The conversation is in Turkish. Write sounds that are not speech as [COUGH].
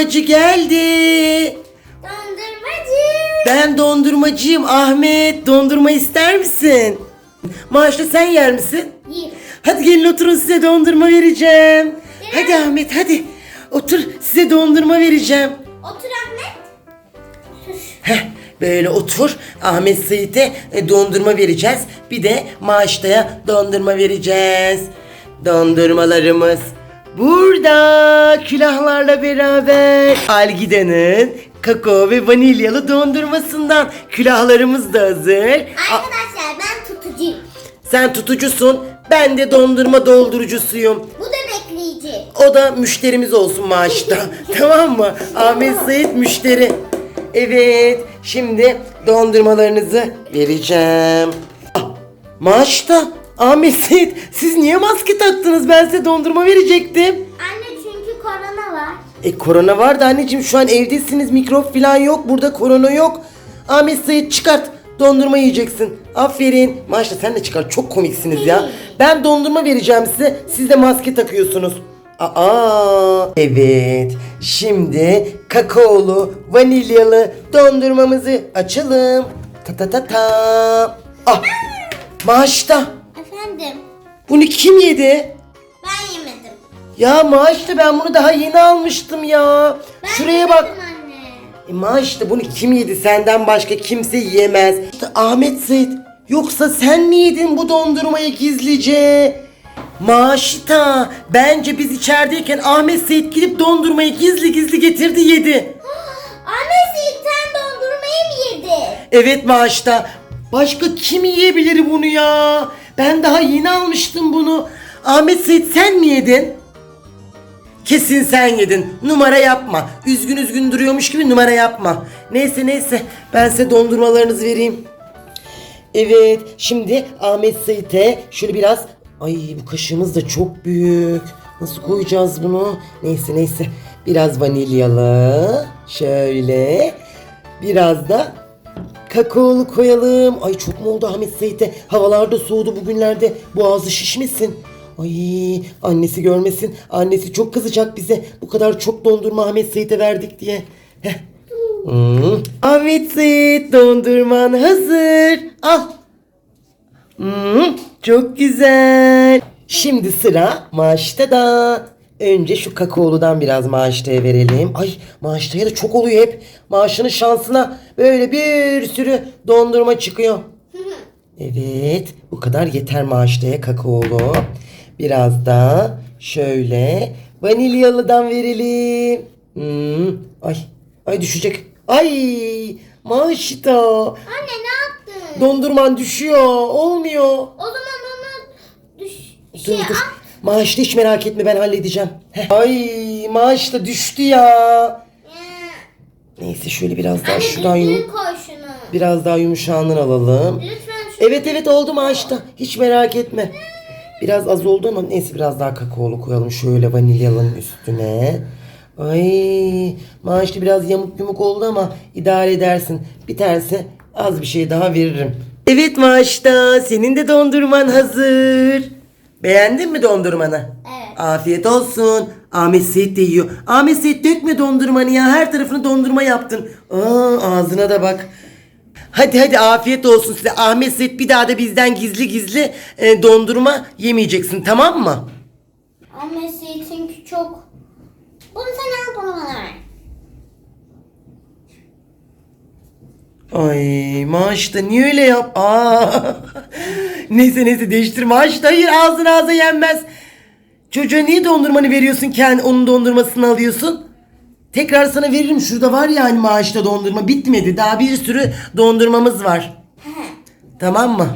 Dondurmacı geldi. Dondurmacı. Ben dondurmacıyım Ahmet. Dondurma ister misin? Maaşlı sen yer misin? Yiyeyim. Hadi gelin oturun size dondurma vereceğim. Hadi Ahmet hadi. Otur size dondurma vereceğim. Otur Ahmet. Heh, böyle otur. Ahmet Seyit'e e, dondurma vereceğiz. Bir de maaştaya dondurma vereceğiz. Dondurmalarımız burada külahlarla beraber. Algida'nın kakao ve vanilyalı dondurmasından külahlarımız da hazır. A- Arkadaşlar ben tutucuyum. sen tutucusun. Ben de dondurma doldurucusuyum. Bu da bekleyici. O da müşterimiz olsun maaşta. [LAUGHS] tamam mı? Ahmet Sait müşteri. Evet. Şimdi dondurmalarınızı vereceğim. Ah, maaşta. Ahmet siz niye maske taktınız? Ben size dondurma verecektim. Anne çünkü korona var. E korona var da anneciğim şu an evdesiniz. Mikrop falan yok. Burada korona yok. Ahmet Sait çıkart. Dondurma yiyeceksin. Aferin. Maaşta sen de çıkar. Çok komiksiniz ya. Ben dondurma vereceğim size. Siz de maske takıyorsunuz. Aa, evet. Şimdi kakaolu, vanilyalı dondurmamızı açalım. Ta ta ta ta. Ah, maaşta. Bunu kim yedi? ben yemedim. Ya maaşta ben bunu daha yeni almıştım ya. Ben Şuraya bak. yemedim anne. E maaşta bunu kim yedi? Senden başka kimse yiyemez. İşte Ahmet Sait. Yoksa sen mi yedin bu dondurmayı gizlice? Maaşta bence biz içerideyken Ahmet Sait gidip dondurmayı gizli gizli getirdi yedi. [GASPS] Anne sen dondurmayı mı yedin? Evet maaşta. Başka kim yiyebilir bunu ya? Ben daha yeni almıştım bunu. Ahmet Sait sen mi yedin? Kesin sen yedin. Numara yapma. Üzgün üzgün duruyormuş gibi numara yapma. Neyse neyse ben size dondurmalarınızı vereyim. Evet şimdi Ahmet Sait'e şöyle biraz... Ay bu kaşığımız da çok büyük. Nasıl koyacağız bunu? Neyse neyse. Biraz vanilyalı. Şöyle. Biraz da kakaolu koyalım. Ay çok mu oldu Ahmet Sait'e? Havalarda soğudu bugünlerde. Boğazı şişmesin. Ay annesi görmesin. Annesi çok kızacak bize. Bu kadar çok dondurma Ahmet Sait'e verdik diye. Heh. Hmm. Ahmet Sait dondurman hazır. Al. Hmm, çok güzel. Şimdi sıra maaşta da. Önce şu kakaoludan biraz maaştaya verelim. Ay maaştaya da çok oluyor hep. Maaşının şansına böyle bir sürü dondurma çıkıyor. Evet bu kadar yeter maaştaya kakaolu. Biraz da şöyle vanilyalıdan verelim. Hmm, ay ay düşecek. Ay maaşta. Anne ne yaptın? Dondurman düşüyor. Olmuyor. o zaman onu düş Dur şey dur. at. Maaşta hiç merak etme ben halledeceğim. Heh. Ay maaşta düştü ya. Neyse şöyle biraz daha Anne şuradan düzgün yum koy şunu. biraz daha yumuşağından alalım. Lütfen. Evet evet oldu maaşta. Hiç merak etme. Biraz az oldu ama neyse biraz daha kakaolu koyalım şöyle vanilyalının üstüne. Ay maaşta biraz yamuk yumuk oldu ama idare edersin. Tanesi az bir şey daha veririm. Evet maaşta senin de dondurman hazır. Beğendin mi dondurmanı? Evet. Afiyet olsun. Ahmet Seyit de yiyor. Ahmet Seyit dökme dondurmanı ya. Her tarafını dondurma yaptın. Aa, ağzına da bak. Hadi hadi afiyet olsun size. Ahmet Seyit bir daha da bizden gizli gizli e, dondurma yemeyeceksin tamam mı? Anne çünkü çok. Bunu sen al bunu bana ver. Ay maaşta niye öyle yap? Aa. Neyse neyse değiştir maaşta. Hayır ağzına ağza yenmez. Çocuğa niye dondurmanı veriyorsun kendi onun dondurmasını alıyorsun? Tekrar sana veririm. Şurada var ya hani maaşta dondurma bitmedi. Daha bir sürü dondurmamız var. tamam mı?